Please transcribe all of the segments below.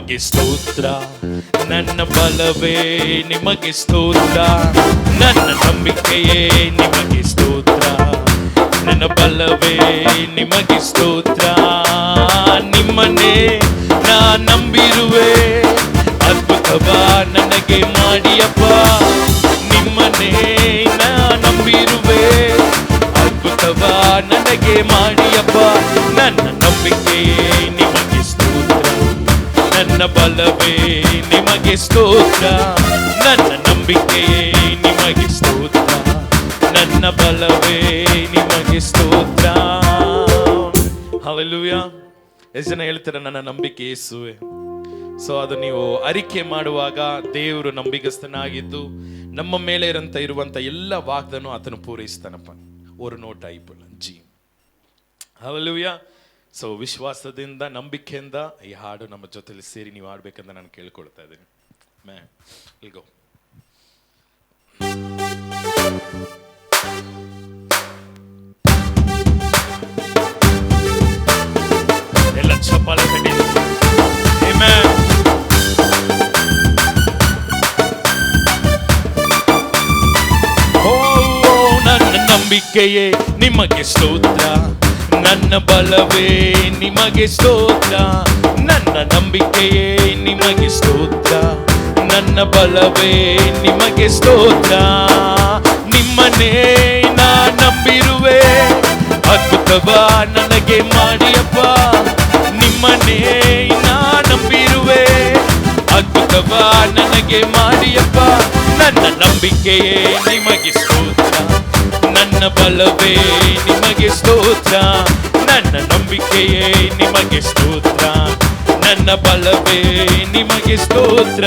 ನಿಮಗೆ ಸ್ತೋತ್ರ. ನನ್ನ ಬಲವೇ ನಿಮಗೆ ಸ್ತೋತ್ರ. ನನ್ನ ನಂಬಿಕೆಯೇ ನಿಮಗೆ ಸ್ತೋತ್ರ. ನನ್ನ ಬಲವೇ ನಿಮಗೆ ಸ್ತೋತ್ರ. ನಿಮ್ಮನ್ನೇ ನಾ ನಂಬಿರುವೆ. ಅದ್ಭುತವ ನನಗೆ ಮಾಡಿಯಪ್ಪ. ನಿಮ್ಮನ್ನೇ ನಾ ನಂಬಿರುವೆ. ಸ್ತೋತ್ರ. ನನ್ನ ನಂಬಿಕೆ ನಿಮಗೆ ಸ್ತೋತ್ರ. ನನ್ನ ಬಲವೇ ನಿಮಗೆ ಸ್ತೋತ್ರ. ಹಲಲುಯ ಎಷ್ಟು ಜನ ಹೇಳ್ತಾರೆ, ನನ್ನ ನಂಬಿಕೆ ಯೇಸುವೆ? ಸೊ ಅದು ನೀವು ಅರಿಕೆ ಮಾಡುವಾಗ ದೇವರು ನಂಬಿಗಸ್ತನಾಗಿದ್ದು, ನಮ್ಮ ಮೇಲೆ ಇರಂತ ಇರುವಂತ ಎಲ್ಲ ವಾಗ್ದನು ಆತನು ಪೂರೈಸ್ತಾನಪ್ಪ. ಅವರು ನೋಟ್ ಐಪುಲ್ ಜಿ. ಹಲಲುಯ ಸೊ ವಿಶ್ವಾಸದಿಂದ, ನಂಬಿಕೆಯಿಂದ ಈ ಹಾಡು ನಮ್ಮ ಜೊತೆಲಿ ಸೇರಿ ನೀವು ಆಡ್ಬೇಕಂತ ನಾನು ಕೇಳ್ಕೊಳ್ತಾ ಇದ್ದೀನಿ. ಮೇ ಇಲ್ಗೋ ಎಲ್ಲ ಚಪ್ಪಾಳೆ ಕಟ್ಟಿ. Amen. ಓ ನನ್ನ ನಂಬಿಕೆಯೇ ನಿಮಗೆ ಸ್ತೋತ್ರ. ನನ್ನ ಬಲವೇ ನಿಮಗೆ ಸ್ತೋತ್ರ. ನನ್ನ ನಂಬಿಕೆಯೇ ನಿಮಗೆ ಸ್ತೋತ್ರ. ನನ್ನ ಬಲವೇ ನಿಮಗೆ ಸ್ತೋತ್ರ. ನಿಮ್ಮನೇ ನಾ ನಂಬಿರುವೆ. ಅದ್ಭುತವ ನನಗೆ ಮಾಡಿಯಪ್ಪ. ನಿಮ್ಮನೇ ನಾ ನಂಬಿರುವೆ. ಅದ್ಭುತವ ನನಗೆ ಮಾಡಿಯಪ್ಪ. ನನ್ನ ನಂಬಿಕೆಯೇ ನಿಮಗೆ ಸ್ತೋತ್ರ. ನನ್ನ ಬಲವೇ ನಿಮಗೆ ಸ್ತೋತ್ರ. ನನ್ನ ನಂಬಿಕೆಯೇ ನಿಮಗೆ ಸ್ತೋತ್ರ. ನನ್ನ ಬಲವೇ, ನಿಮಗೆ ಸ್ತೋತ್ರ.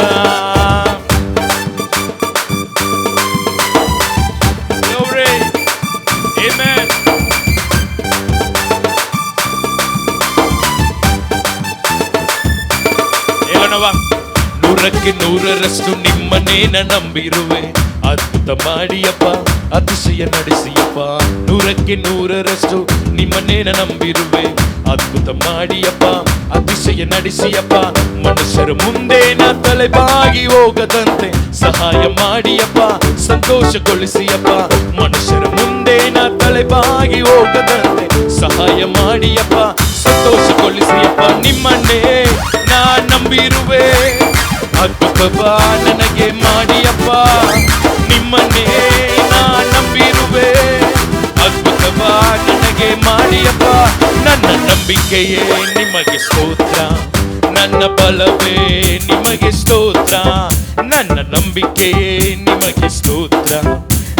ನೂರಕ್ಕೆ ನೂರರಷ್ಟು ನಿಮ್ಮನೇನ ನಂಬಿರುವೆ. ಅದ್ಭುತ ಮಾಡಿಯಪ್ಪ, ಅತಿಶಯ ನಡೆಸಿಯಪ್ಪ. ನೂರಕ್ಕೆ ನೂರರಷ್ಟು ನಿಮ್ಮನೇನ ನಂಬಿರುವೆ. ಅದ್ಭುತ ಮಾಡಿಯಪ್ಪ ಅತಿಶಯ ನಡೆಸಿಯಪ್ಪ, ಮನುಷ್ಯರ ಮುಂದೆ ನಾ ತಲೆಬಾಗಿ ಹೋಗದಂತೆ ಸಹಾಯ ಮಾಡಿಯಪ್ಪ, ಸಂತೋಷಗೊಳಿಸಿಯಪ್ಪ, ಮನುಷ್ಯರ ಮುಂದೆ ನಾ ತಲೆಬಾಗಿ ಹೋಗದಂತೆ ಸಹಾಯ ಮಾಡಿಯಪ್ಪ, ಸಂತೋಷಗೊಳಿಸಿಯಪ್ಪ. ನಿಮ್ಮನ್ನೇ ನಾ ನಂಬಿರುವೆ, ಅದ್ಭುತವ ನನಗೆ ಮಾಡಿಯಪ್ಪ. ನಿಮ್ಮನ್ನೇ ನಾ ನಂಬಿರುವೆ, ಅದ್ಭುತವ ನನಗೆ ಮಾಡಿಯಪ್ಪ. ನನ್ನ ನಂಬಿಕೆಯೇ ನಿಮಗೆ ಸ್ತೋತ್ರ. ನನ್ನ ಬಲವೇ ನಿಮಗೆ ಸ್ತೋತ್ರ. ನನ್ನ ನಂಬಿಕೆ ನಿಮಗೆ ಸ್ತೋತ್ರ.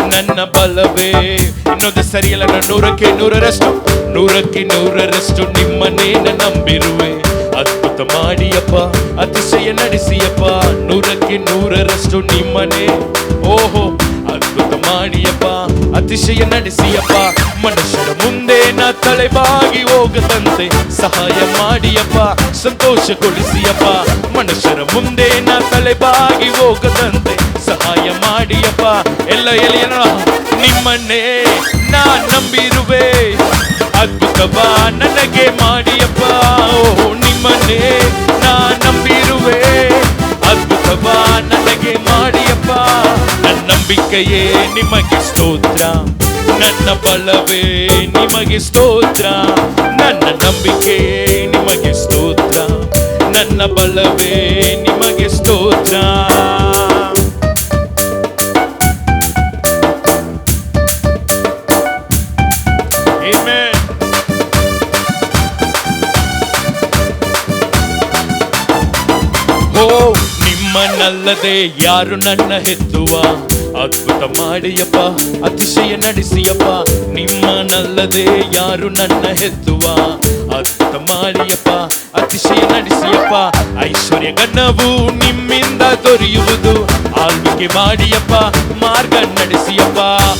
ನನ್ನ ಬಲವೇ. ಇನ್ನೊಂದು ಸರಿಯಲ್ಲ ನಾನು ನೂರಕ್ಕೆ ನೂರರಷ್ಟು ನೂರಕ್ಕೆ ನೂರರಷ್ಟು ನಿಮ್ಮನ್ನೇನ ನಂಬಿರುವೆ. ಅದ್ಭುತ ಮಾಡಿಯಪ್ಪ, ಅತಿಶಯ ನಡೆಸಿಯಪ್ಪ, ನೂರಕ್ಕೆ ನೂರರಷ್ಟು ನಿಮ್ಮನೆ ಓಹೋ ಅದ್ಭುತ ಮಾಡಿಯಪ್ಪ, ಅತಿಶಯ ನಡೆಸಿಯಪ್ಪ ಮನುಷ್ಯರ ಮುಂದೆ ನಾ ತಲೆಬಾಗಿ ಹೋಗದಂತೆ ಸಹಾಯ ಮಾಡಿಯಪ್ಪ, ಸಂತೋಷಗೊಳಿಸಿಯಪ್ಪ ಮನುಷ್ಯರ ಮುಂದೆ ನಾ ತಲೆಬಾಗಿ ಹೋಗದಂತೆ ಸಹಾಯ ಮಾಡಿಯಪ್ಪ. ಎಲ್ಲ ಎಲೆಯನ ನಿಮ್ಮನ್ನೇ ನಾ ನಂಬಿರುವೆ. ಅದ್ಭುತವ ನನಗೆ ಮಾಡಿಯಪ್ಪ ಓ ನಿಮ್ಮನ್ನೇ ನಾ ನಂಬಿರುವೆ. ಅದ್ಭುತವ ನನಗೆ ಮಾಡಿಯಪ್ಪ ನನ್ನ ನಂಬಿಕೆಯೇ ನಿಮಗೆ ಸ್ತೋತ್ರ ನನ್ನ ಬಲವೇ ನಿಮಗೆ ಸ್ತೋತ್ರ ನನ್ನ ನಂಬಿಕೆಯೇ ನಿಮಗೆ ಸ್ತೋತ್ರ ನನ್ನ ಬಲವೇ ನಿಮಗೆ ಸ್ತೋತ್ರ Amen. ನಿಮ್ಮನ್ನಲ್ಲದೆ ಯಾರು ನನ್ನ ಹೆದ್ದುವ ಅದ್ಭುತ ಮಾಡಿಯಪ್ಪ ಅತಿಶಯ ನಡೆಸಿಯಪ್ಪ ನಿಮ್ಮನಲ್ಲದೆ ಯಾರು ನನ್ನ ಹೆತ್ತುವ? ಮಾಡಿಯಪ್ಪ. ಅತಿಶಯ ನಡೆಸಿಯಪ್ಪ. ಐಶ್ವರ್ಯ ಗಣ್ಣವು ನಿಮ್ಮಿಂದ ದೊರೆಯುವುದು. ಆಳ್ವಿಕೆ ಮಾಡಿಯಪ್ಪ. ಮಾರ್ಗ ನಡೆಸಿಯಪ್ಪ.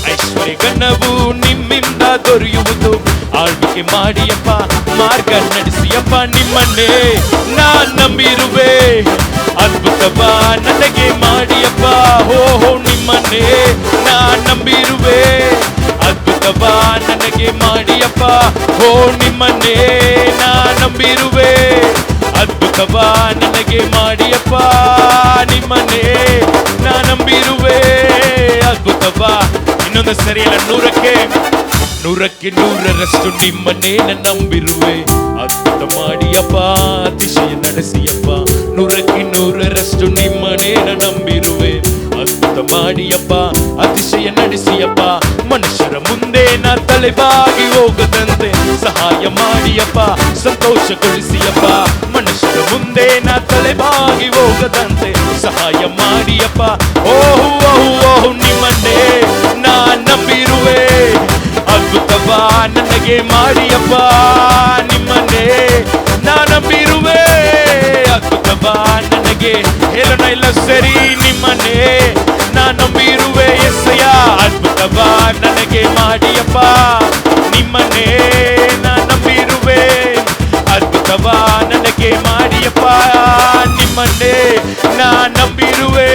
ಐಶ್ವರ್ಯ ಗಣ್ಣವು ನಿಮ್ಮಿಂದ ದೊರೆಯುವುದು. ಆಳ್ವಿಕೆ ಮಾಡಿಯಪ್ಪ. ಮಾರ್ಗ ನಡೆಸಿಯಪ್ಪ. ನಿಮ್ಮನ್ನೇ ನಾ ನಂಬಿರುವೆ. ಅದ್ಭುತವ ನನಗೆ ಮಾಡಿಯಪ್ಪ. ಹೋ ನಿಮ್ಮನ್ನೇ ನಾ ನಂಬಿರುವೆ. ಅದ್ಭುತವ ನನಗೆ ಮಾಡಿಯಪ್ಪ. ಓ ನಿಮ್ಮನ್ನೇ ನಾ ನಂಬಿರುವೆ. ಅದ್ಭುತವ, ನನಗೆ ಮಾಡಿಯಪ್ಪ. ನಿಮ್ಮನ್ನೇ ನಾ ನಂಬಿರುವೆ. ಅದ್ಭುತವಾ, ಇನ್ನೊಂದು ಸರಿಯಲ್ಲ ನೂರಕ್ಕೆ. ನೂರಕ್ಕೆ ನೂರರಷ್ಟು ನಿಮ್ಮನ್ನೇ ನಾನು ನಂಬಿರುವೆ. ಅದ್ಭುತ ಮಾಡಿಯಪ್ಪ, ಅತಿಶಯ ನಡೆಸಿಯಪ್ಪ. ನೂರಕ್ಕೆ ನೂರರಷ್ಟು ನಿಮ್ಮನೇನ ನಾನು ನಂಬಿರುವೆ. ಅದ್ಭುತ ಮಾಡಿಯಪ್ಪ, ಅತಿಶಯ ನಡೆಸಿಯಪ್ಪ. ಮನುಷ್ಯರ ಮುಂದೆ ನಾ ತಲೆಬಾಗಿ ಹೋಗದಂತೆ ಸಹಾಯ ಮಾಡಿಯಪ್ಪ, ಸಂತೋಷಗೊಳಿಸಿಯಪ್ಪ. ಮನುಷ್ಯರ ಮುಂದೆ ನಾ ತಲೆಬಾಗಿ ಹೋಗದಂತೆ ಸಹಾಯ ಮಾಡಿಯಪ್ಪ. ಓಹು ಓಹು ಓಹು, ನಿಮ್ಮನ್ನೇ ನಾ ನಂಬಿರುವೆ. ಅದ್ಭುತವ ನನಗೆ ಮಾಡಿಯಪ್ಪ, ನಿಮ್ಮನ್ನೇ ನಾ ನಂಬಿರುವೆ. ಅದ್ಭುತವಾ ನನಗೆ. ಹೇಳೋಣ ಇಲ್ಲ ಸರಿ ನಿಮ್ಮನೆ. ನಾ ನಂಬಿರುವೆ ಎಸ್ಸಯ್ಯ ಅದ್ಭುತವ ನನಗೆ ಮಾಡಿಯಪ್ಪ ನಿಮ್ಮನೇ ನಾ ನಂಬಿರುವೆ. ಅದ್ಭುತವ ನನಗೆ ಮಾಡಿಯಪ್ಪ ನಿಮ್ಮನ್ನೇ ನಾ ನಂಬಿರುವೆ.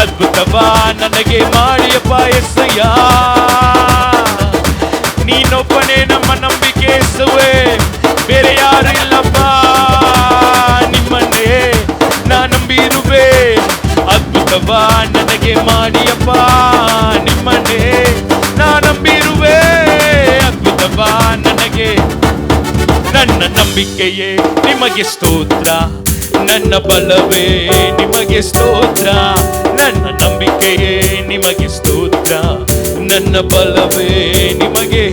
ಅದ್ಭುತವ ನನಗೆ ಮಾಡಿಯಪ್ಪ ಎಸ್ಸಯ್ಯ ಮಾಡಿಯಪ್ಪ, ನಿಮ್ಮನ್ನೇ ನಾ ನಂಬಿರುವೆ. ಅದ್ಭುತವ ನನಗೆ. ನನ್ನ ನಂಬಿಕೆಯೇ ನಿಮಗೆ ಸ್ತೋತ್ರ. ನನ್ನ ಬಲವೇ ನಿಮಗೆ ಸ್ತೋತ್ರ. ನನ್ನ ನಂಬಿಕೆಯೇ ನಿಮಗೆ ಸ್ತೋತ್ರ. ನನ್ನ ಬಲವೇ ನಿಮಗೆ.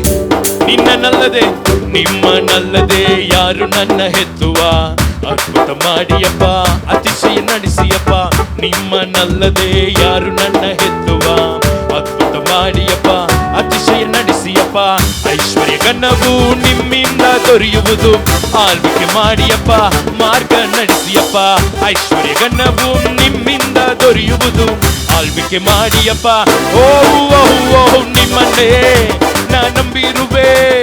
ನಿನ್ನನಲ್ಲದೆ, ನಿಮ್ಮನಲ್ಲದೆ ಯಾರು ನನ್ನ ಹೆತ್ತುವ? ಅದ್ಭುತ ಮಾಡಿಯಪ್ಪ, ಅತಿಶಯ ನಡೆಸಿಯಪ್ಪ ನಿಮ್ಮನಲ್ಲದೆ ಯಾರು ನನ್ನ ಹೆತ್ತುವ? ಅದ್ಭುತ ಮಾಡಿಯಪ್ಪ, ಅತಿಶಯ ನಡೆಸಿಯಪ್ಪ, ಐಶ್ವರ್ಯ ಕನ್ನವು ನಿಮ್ಮಿಂದ ದೊರೆಯುವುದು. ಆಳ್ವಿಕೆ ಮಾಡಿಯಪ್ಪ, ಮಾರ್ಗ ನಡೆಸಿಯಪ್ಪ, ಐಶ್ವರ್ಯ ಕನ್ನವು ನಿಮ್ಮಿಂದ ದೊರೆಯುವುದು. ಆಳ್ವಿಕೆ ಮಾಡಿಯಪ್ಪ, ಓ ಓ ನಿಮ್ಮನ್ನೇ. ನಾ ನಂಬಿರುವೆ.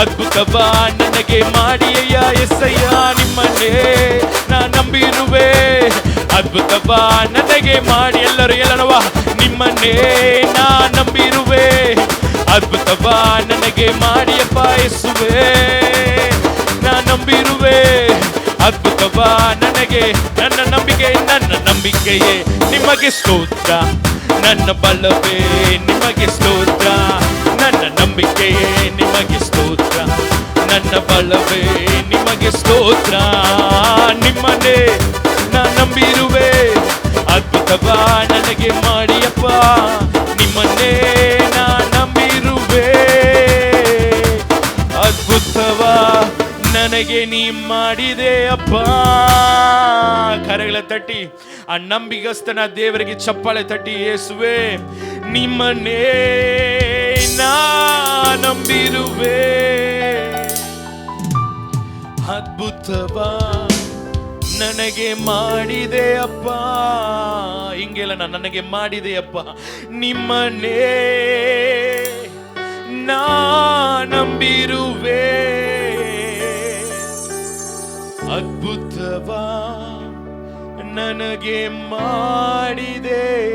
ಅದ್ಭುತವಾ ನನಗೆ ಮಾಡಿಯಯ್ಯ ಎಸ್ಸಯ್ಯ ನಿಮ್ಮನ್ನೇ. ನಾ ನಂಬಿರುವೆ. ಅದ್ಭುತವಾ ನನಗೆ ಮಾಡಿ ಎಲ್ಲರೂ ಎಲ್ಲನವ ನಿಮ್ಮನ್ನೇ. ನಾ ನಂಬಿರುವೆ. ಅದ್ಭುತವಾ ನನಗೆ ಮಾಡಿಯ ಪಾಯಿಸುವೆ ನಾ ನಂಬಿರುವೆ. ಅದ್ಭುತವಾ ನನಗೆ ನನ್ನ ನಂಬಿಕೆ, ನನ್ನ ನಂಬಿಕೆಯೇ ನಿಮಗೆ ಸ್ತೋತ್ರ. ನನ್ನ ಬಲವೇ ನಿಮಗೆ ಸ್ತೋತ್ರ. ನಂಬಿಕೆಯೇ ನಿಮಗೆ ಸ್ತೋತ್ರ. ನನ್ನ ಬಲವೇ ನಿಮಗೆ ಸ್ತೋತ್ರ. ನಿಮ್ಮನ್ನೇ ನಾ ನಂಬಿರುವೆ. ಅದ್ಭುತವ ನನಗೆ ಮಾಡಿಯಪ್ಪ. ನಿಮ್ಮನ್ನೇ ನಾ ನಂಬಿರುವೆ. ಅದ್ಭುತವ ನನಗೆ ನೀ ಮಾಡಿದೆ ಅಪ್ಪ. ಕರೆಗಳ ತಟ್ಟಿ, ಆ ನಂಬಿಗಸ್ತನ ದೇವರಿಗೆ ಚಪ್ಪಾಳೆ ತಟ್ಟಿ ಯೇಸುವೆ ನಿಮ್ಮನ್ನೇ ನಂಬಿರುವೆ ಅದ್ಭುತವಾ ನನಗೆ ಮಾಡಿದೆ ಅಪ್ಪ. ಹಿಂಗೆಲ್ಲ ನಾನು ನನಗೆ ಮಾಡಿದೆ ಅಪ್ಪ. ನಿಮ್ಮನ್ನೇ ನಾ ನಂಬಿರುವೆ ಅದ್ಭುತವಾ ನನಗೆ ಮಾಡಿದೆ